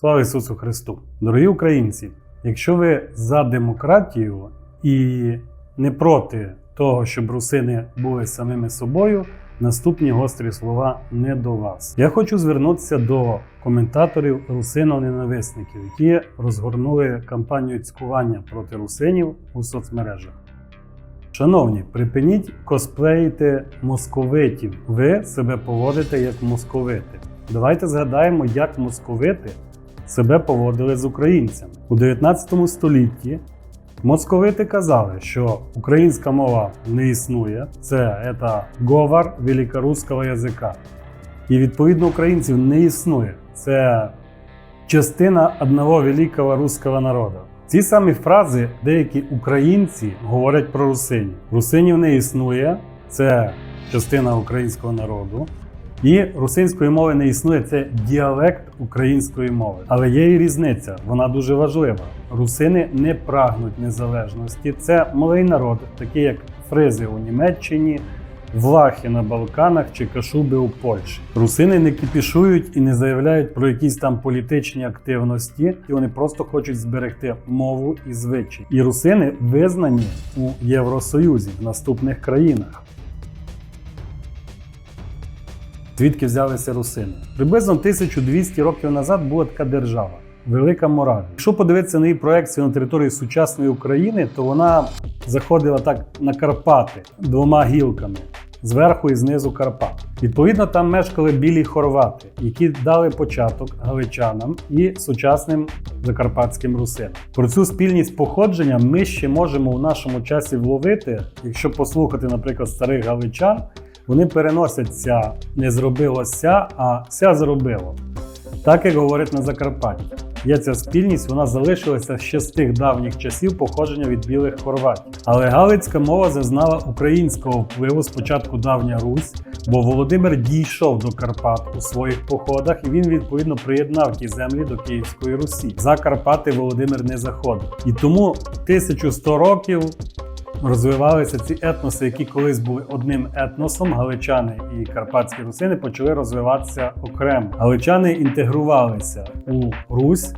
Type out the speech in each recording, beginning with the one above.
Слава Ісусу Христу! Дорогі українці! Якщо ви за демократію і не проти того, щоб русини були самими собою, наступні гострі слова не до вас. Я хочу звернутися до коментаторів русино-ненависників, які розгорнули кампанію цькування проти русинів у соцмережах. Шановні, припиніть косплеїти московитів. Ви себе поводите як московити. Давайте згадаємо, як московити себе поводили з українцями. У 19 столітті московити казали, що українська мова не існує, це, говор великоруського язика. І відповідно українців не існує. Це частина одного великого руського народу. Ці самі фрази деякі українці говорять про русинів. Русинів не існує, це частина українського народу. І русинської мови не існує, це діалект української мови. Але є і різниця, вона дуже важлива. Русини не прагнуть незалежності. Це малий народ, такий як фризи у Німеччині, влахи на Балканах чи кашуби у Польщі. Русини не кіпішують і не заявляють про якісь там політичні активності, і вони просто хочуть зберегти мову і звичаї. І русини визнані у Євросоюзі в наступних країнах. Звідки взялися русини? Приблизно 1200 років назад була така держава. Велика Моравія. Якщо подивитися на її проекцію на території сучасної України, то вона заходила так на Карпати двома гілками зверху і знизу Карпат. Відповідно, там мешкали білі хорвати, які дали початок галичанам і сучасним закарпатським русинам. Про цю спільність походження ми ще можемо в нашому часі вловити, якщо послухати, наприклад, старих галичан. Вони переносяться не зробилося, а ся зробило. Так як говорять на Закарпатті. Є ця спільність, вона залишилася ще з тих давніх часів походження від білих хорватів. Але галицька мова зазнала українського впливу спочатку давня Русь, бо Володимир дійшов до Карпат у своїх походах і він відповідно приєднав ті землі до Київської Русі. За Карпати Володимир не заходив. І тому 1100 років розвивалися ці етноси, які колись були одним етносом. Галичани і карпатські русини почали розвиватися окремо. Галичани інтегрувалися у Русь.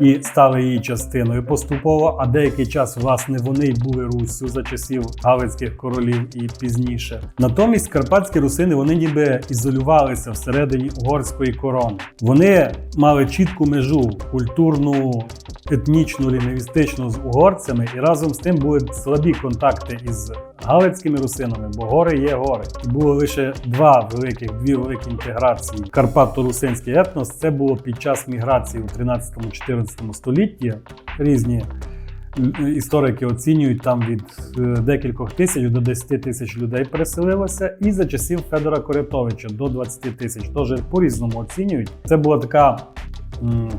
І стали її частиною поступово. А деякий час, власне, вони й були Руссю за часів галицьких королів і пізніше. Натомість карпатські русини вони ніби ізолювалися всередині угорської корони. Вони мали чітку межу культурну, етнічну, лінгвістичну з угорцями, і разом з тим були слабі контакти із галицькими русинами, бо гори є гори. І було лише два великих, дві великі інтеграції. Карпато-русинський етнос це було під час міграції у 13-14 столітті. Різні історики оцінюють там від е, декількох тисяч до 10 тисяч людей переселилося, і за часів Федора Корятовича до 20 тисяч. Теж по-різному оцінюють. Це була така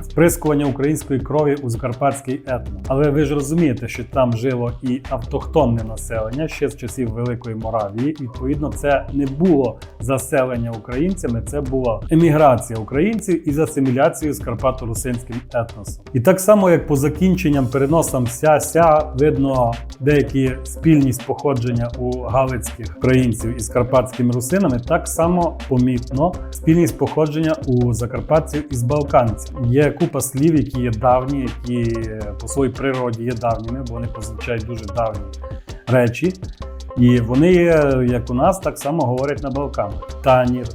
вприскування української крові у закарпатський етно. Але ви ж розумієте, що там жило і автохтонне населення ще з часів Великої Моравії. Відповідно, це не було заселення українцями, це була еміграція українців із асиміляцією з карпато-русинським етносом. І так само, як по закінченням переносам ся-ся, видно деякі спільність походження у галицьких українців із карпатськими русинами, так само помітно спільність походження у закарпатців із балканців. Є купа слів, які є давні, які по своїй природі є давніми, бо вони позначають дуже давні речі. І вони як у нас, так само говорять на Балканах. Танір,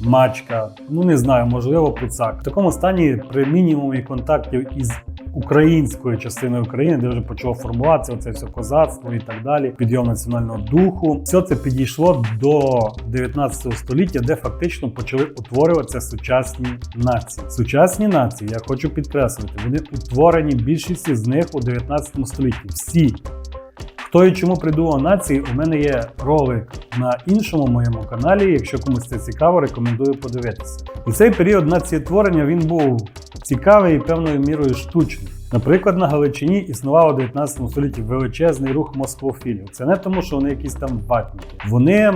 мачка, ну не знаю, можливо, пуцак. В такому стані при мінімумі контактів із українською частини України, де вже почало формуватися оце все козацтво і так далі, підйом національного духу. Все це підійшло до 19 століття, де фактично почали утворюватися сучасні нації. Сучасні нації, я хочу підкреслити, вони утворені більшість з них у 19 столітті. Всі. Хто і чому придумав нації, у мене є ролик на іншому моєму каналі. Якщо комусь це цікаво, рекомендую подивитися. І цей період націєтворення він був цікавий і певною мірою штучний. Наприклад, на Галичині існував у 19 столітті величезний рух москвофілів. Це не тому, що вони якісь там ватники. Вони,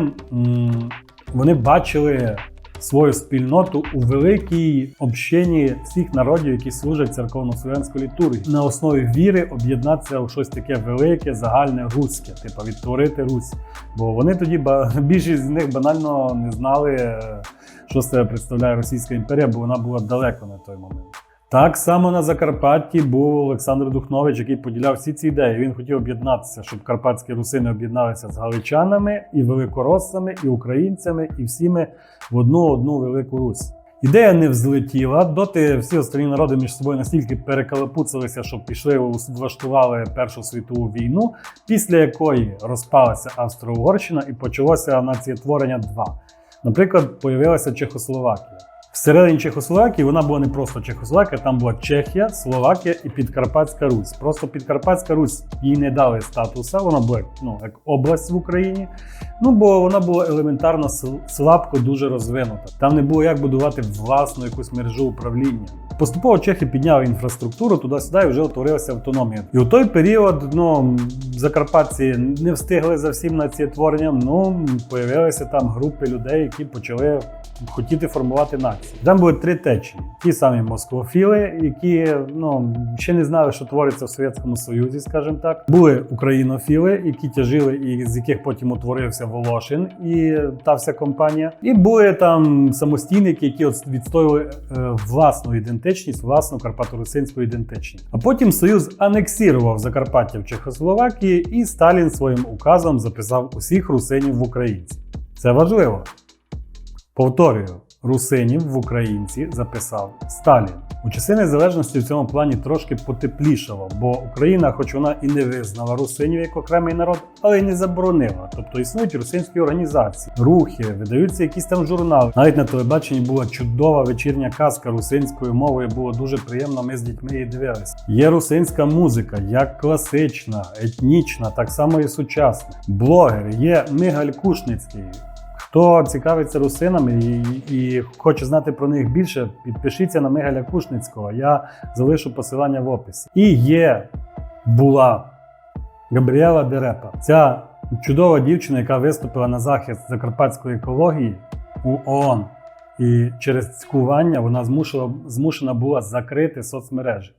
вони бачили свою спільноту у великій общині всіх народів, які служать церковно-слов'янську літургію. На основі віри об'єднатися у щось таке велике, загальне руське, типу відтворити Русь. Бо вони тоді більшість з них банально не знали, що себе представляє Російська імперія, бо вона була далеко на той момент. Так само на Закарпатті був Олександр Духнович, який поділяв всі ці ідеї. Він хотів об'єднатися, щоб карпатські русини об'єдналися з галичанами, і великороссами, і українцями, і всіми в одну одну велику Русь. Ідея не взлетіла, доти всі останні народи між собою настільки перекалапуцилися, що пішли влаштували Першу світову війну, після якої розпалася Австро-Угорщина і почалося націєтворення 2. Наприклад, появилася Чехословакія. Всередині Чехословакії вона була не просто Чехословакія, там була Чехія, Словакія і Підкарпатська Русь. Просто Підкарпатська Русь їй не дали статуса, вона була ну, як область в Україні. Ну бо вона була елементарно слабко дуже розвинута. Там не було як будувати власну якусь мережу управління. Поступово чехи підняли інфраструктуру туди-сюди і вже утворилася автономія. І у той період ну, закарпатці не встигли за всім націєтворенням. Ну появилися там групи людей, які почали хотіти формувати націю. Там були три течії: ті самі москвофіли, які ну ще не знали, що твориться в Совєтському Союзі, скажімо так. Були українофіли, які тяжили, і з яких потім утворився Волошин і та вся компанія. І були там самостійники, які відстоювали е, власну ідентичність, власну карпаторусинську ідентичність. А потім Союз анексірував Закарпаття в Чехословакії, і Сталін своїм указом записав усіх русинів в українці. Це важливо. Повторюю, русинів в українці записав Сталін. У часи незалежності в цьому плані трошки потеплішало, бо Україна, хоч вона і не визнала русинів як окремий народ, але й не заборонила. Тобто існують русинські організації, рухи, видаються якісь там журнали. Навіть на телебаченні була чудова вечірня казка русинською мовою. Було дуже приємно. Ми з дітьми її дивилися. Є русинська музика, як класична, етнічна, так само і сучасна. Блогери є Мигаль Кушницький. Хто цікавиться русинами і, і хоче знати про них більше, підпишіться на Мигаля Кушницького. Я залишу посилання в описі. І є була Габріела Дерепа. Ця чудова дівчина, яка виступила на захист закарпатської екології у ООН. І через цькування вона змушена, змушена була закрити соцмережі.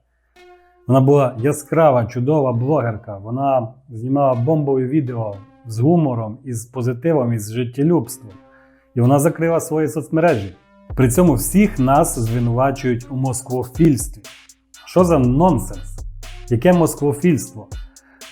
Вона була яскрава, чудова блогерка. Вона знімала бомбові відео з гумором, із позитивом, із життєлюбством. І вона закрила свої соцмережі. При цьому всіх нас звинувачують у москвофільстві. Що за нонсенс? Яке москвофільство?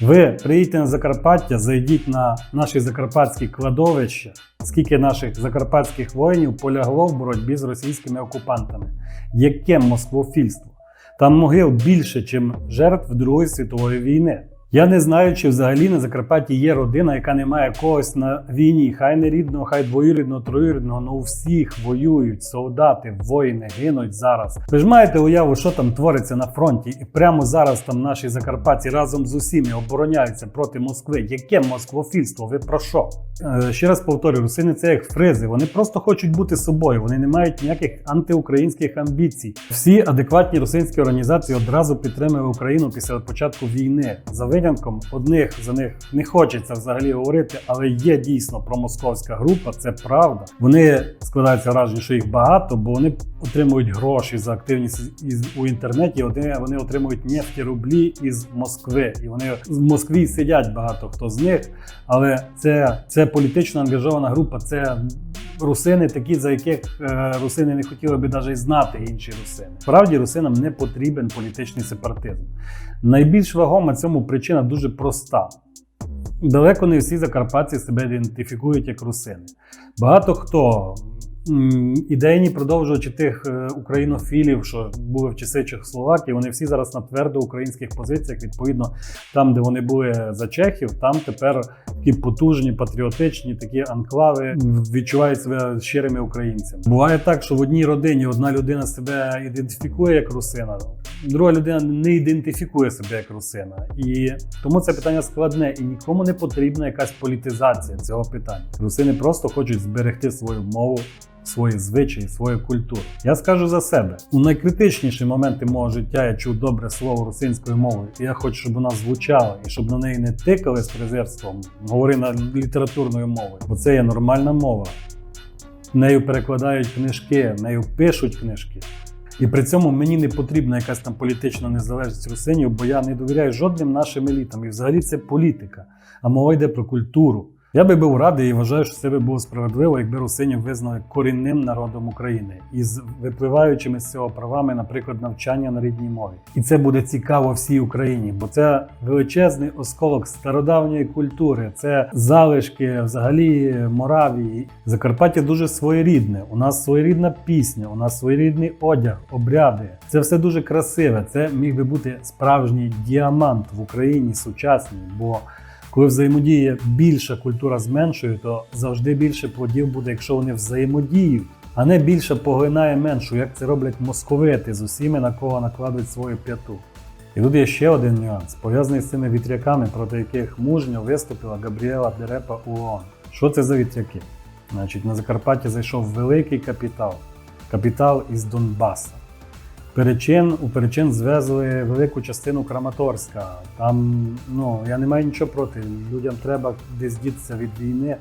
Ви приїдьте на Закарпаття, зайдіть на наші закарпатські кладовища, скільки наших закарпатських воїнів полягло в боротьбі з російськими окупантами. Яке москвофільство? Там могил більше, ніж жертв Другої світової війни. Я не знаю, чи взагалі на Закарпатті є родина, яка не має когось на війні, хай не рідного, хай двоюрідного, троюрідного, але у всіх воюють солдати, воїни гинуть зараз. Ви ж маєте уяву, що там твориться на фронті, і прямо зараз там наші закарпатці разом з усіми обороняються проти Москви. Яке москвофільство? Ви про що? Е, ще раз повторюю, русини це як фризи. Вони просто хочуть бути собою. Вони не мають ніяких антиукраїнських амбіцій. Всі адекватні русинські організації одразу підтримують Україну після початку війни. За винятком одних за них не хочеться взагалі говорити, але є дійсно промосковська група, це правда. Вони складаються враження, що їх багато, бо вони отримують гроші за активність із у інтернеті. Вони, вони отримують нефті рублі із Москви, і вони в Москві сидять багато хто з них. Але це, це політично ангажована група. Це русини, такі, за яких е, русини не хотіли би навіть знати інші русини. Справді русинам не потрібен політичний сепаратизм. Найбільш вагома цьому причина дуже проста. Далеко не всі закарпатці себе ідентифікують як русини. Багато хто ідейні продовжувачі тих е, українофілів, що були в часи Чехословакії, вони всі зараз на твердо українських позиціях. Відповідно, там, де вони були за чехів, там тепер такі потужні, патріотичні такі анклави відчувають себе щирими українцями. Буває так, що в одній родині одна людина себе ідентифікує як русина, друга людина не ідентифікує себе як русина. І тому це питання складне і нікому не потрібна якась політизація цього питання. Русини просто хочуть зберегти свою мову. Свої звичаї, свою культуру. Я скажу за себе. У найкритичніші моменти мого життя я чув добре слово русинською мовою. І я хочу, щоб вона звучала, і щоб на неї не тикали з презирством. Говори на літературною мовою, бо це є нормальна мова. Нею перекладають книжки, нею пишуть книжки. І при цьому мені не потрібна якась там політична незалежність русинів, бо я не довіряю жодним нашим елітам. І взагалі це політика. А мова йде про культуру. Я би був радий і вважаю, що це би було справедливо, якби русинів визнали корінним народом України із випливаючими з цього правами, наприклад, навчання на рідній мові. І це буде цікаво всій Україні, бо це величезний осколок стародавньої культури, це залишки взагалі Моравії. Закарпаття дуже своєрідне. У нас своєрідна пісня, у нас своєрідний одяг, обряди. Це все дуже красиве. Це міг би бути справжній діамант в Україні сучасній, бо коли взаємодіє більша культура з меншою, то завжди більше плодів буде, якщо вони взаємодіють, а не більше поглинає меншу, як це роблять московити з усіми, на кого накладуть свою п'яту. І тут є ще один нюанс, пов'язаний з цими вітряками, проти яких мужньо виступила Габріела Дерепа ООН. Що це за вітряки? Значить, на Закарпаття зайшов великий капітал, капітал із Донбаса. Перечин, у Перечин звезли велику частину Краматорська. Там, ну, я не маю нічого проти. Людям треба десь дітися від війни.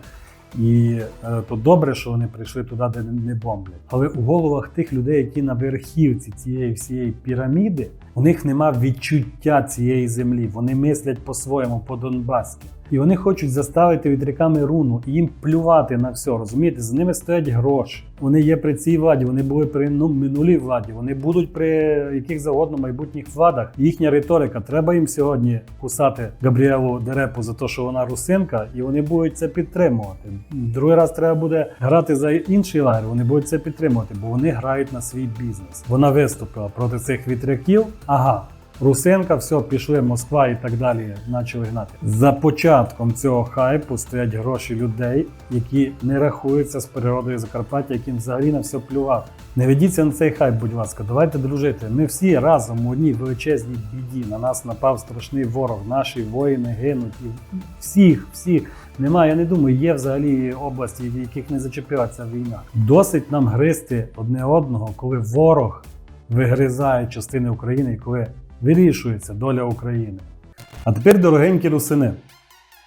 І е, то добре, що вони прийшли туди, де не бомблять. Але у головах тих людей, які на верхівці цієї всієї піраміди, у них нема відчуття цієї землі. Вони мислять по-своєму, по-донбаськи. І вони хочуть заставити вітряками руну і їм плювати на все. Розумієте, за ними стоять гроші. Вони є при цій владі, вони були при ну, минулій владі, вони будуть при яких завгодно майбутніх владах. Їхня риторика. Треба їм сьогодні кусати Габріелу Дерепу за те, що вона русинка, і вони будуть це підтримувати. Другий раз треба буде грати за інший лагер. Вони будуть це підтримувати, бо вони грають на свій бізнес. Вона виступила проти цих вітряків. Ага. Русенка, все, пішли, Москва і так далі почали гнати. За початком цього хайпу стоять гроші людей, які не рахуються з природою Закарпаття, яким взагалі на все плювати. Не ведіться на цей хайп, будь ласка, давайте дружити. Ми всі разом у одній величезній біді. На нас напав страшний ворог. Наші воїни гинуть. І всіх, всіх. Немає, я не думаю, є взагалі області, в яких не зачепила ця війна. Досить нам гризти одне одного, коли ворог вигризає частини України коли вирішується доля України. А тепер, дорогенькі русини,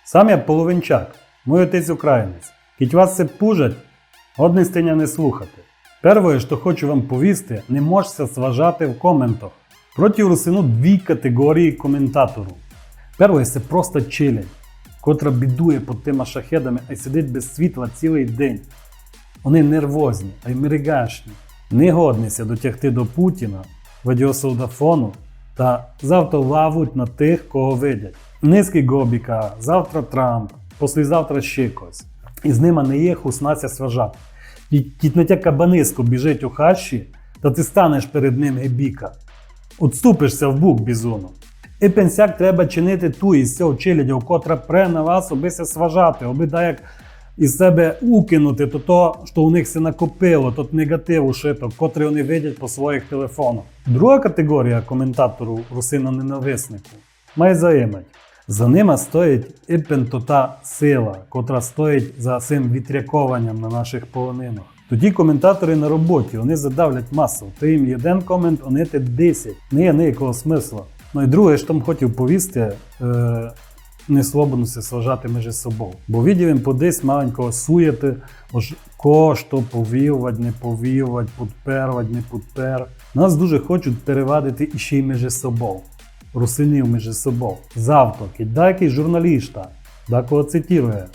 сам я половинчак, мой отець українець. Кіть вас це пужать, одне стеня не слухати. Перше, що хочу вам повісти, не можете сважати в коментах. Проти русину дві категорії коментатору. Перше, це просто челядь, котра бідує під тими шахедами, й сидить без світла цілий день. Вони нервозні, а й мерегашні, не годнися дотягти до Путіна, радіосолдафону та завтра лавуть на тих, кого видять. Низки Гобіка, завтра Трамп, послезавтра ще когось. І з ними не є сважати. І кітнетя кабаниско біжить у хащі, та ти станеш перед ним гебіка. Отступишся в бук бізону. І пенсяк треба чинити ту із цього челядя, котра пре на вас, обися сважати, аби да як із себе укинути то, то що у них все накопило, тот негатив ушито, котрий вони видять по своїх телефонах. Друга категорія коментатору русино-ненависнику має заємать. За ними стоїть іпентота сила, котра стоїть за цим вітрякованням на наших полонинах. Тоді коментатори на роботі вони задавлять масу. Ти їм один комент, вони те 10. Не є ніякого смисла. Ну і друге, що там хотів повісти, е, не слобонося сважати між собою. Бо відділ їм подесь маленького суєти, ож ко повівать, не повівать, подпервать, не подпер. Нас дуже хочуть перевадити іще й між собою. Русинів між собою. Завтра, кидай якийсь журналіста, да кого цитірує.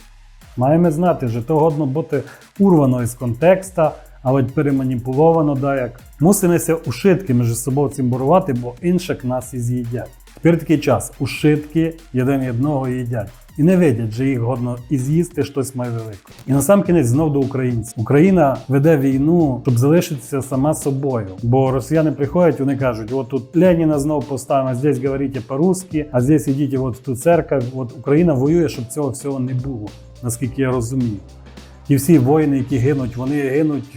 Маємо знати, що то годно бути урвано із контекста, але переманіпуловано, да як. Мусимося ушитки між собою цим борувати, бо інших нас і з'їдять. Тепер такий час. Ушитки один одного їдять. І не видять, що їх годно і з'їсти щось має велике. І на сам кінець знов до українців. Україна веде війну, щоб залишитися сама собою. Бо росіяни приходять, вони кажуть: от тут Леніна знов поставимо, здесь говорите по-русски, а здесь ідіть от в ту церковь. От Україна воює, щоб цього всього не було, наскільки я розумію. Ті всі воїни, які гинуть, вони гинуть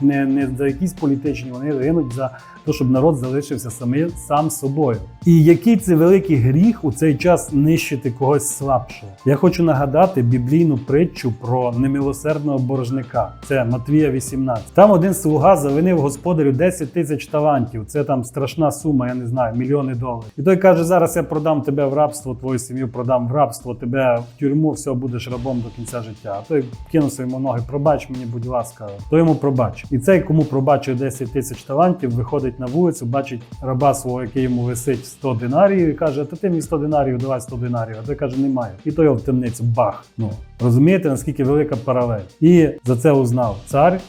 не, не за якісь політичні, вони гинуть за те, щоб народ залишився самі, сам собою. І який це великий гріх у цей час нищити когось слабшого. Я хочу нагадати біблійну притчу про немилосердного боржника. Це Матвія 18. Там один слуга завинив господарю 10 тисяч талантів. Це там страшна сума, я не знаю, мільйони доларів. І той каже: зараз я продам тебе в рабство, твою сім'ю продам в рабство, тебе в тюрму, все будеш рабом до кінця життя. А той кинувся йому ноги, пробач мені, будь ласка, то йому пробач. І цей, кому пробачив 10 тисяч талантів, виходить виходить на вулицю, бачить раба свого, який йому висить 100 динаріїв, і каже: Та ти мені 100 динаріїв, давай 100 динаріїв. А той каже, немає. І той його в темницю бах. Ну розумієте, наскільки велика паралель? І за це узнав цар.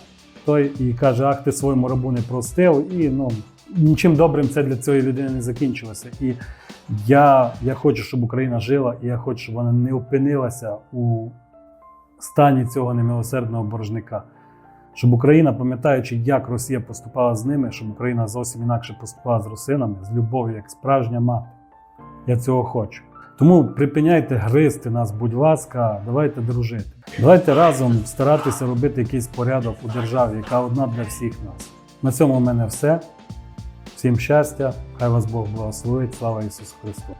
Той і каже: Ах, ти своєму рабу не простив. І ну нічим добрим це для цієї людини не закінчилося. І я, я хочу, щоб Україна жила, і я хочу, щоб вона не опинилася у стані цього немилосердного боржника. Щоб Україна, пам'ятаючи, як Росія поступала з ними, щоб Україна зовсім інакше поступала з русинами, з любов'ю, як справжня мати. Я цього хочу. Тому припиняйте гризти нас, будь ласка, давайте дружити. Давайте разом старатися робити якийсь порядок у державі, яка одна для всіх нас. На цьому в мене все. Всім щастя, хай вас Бог благословить. Слава Ісусу Христу!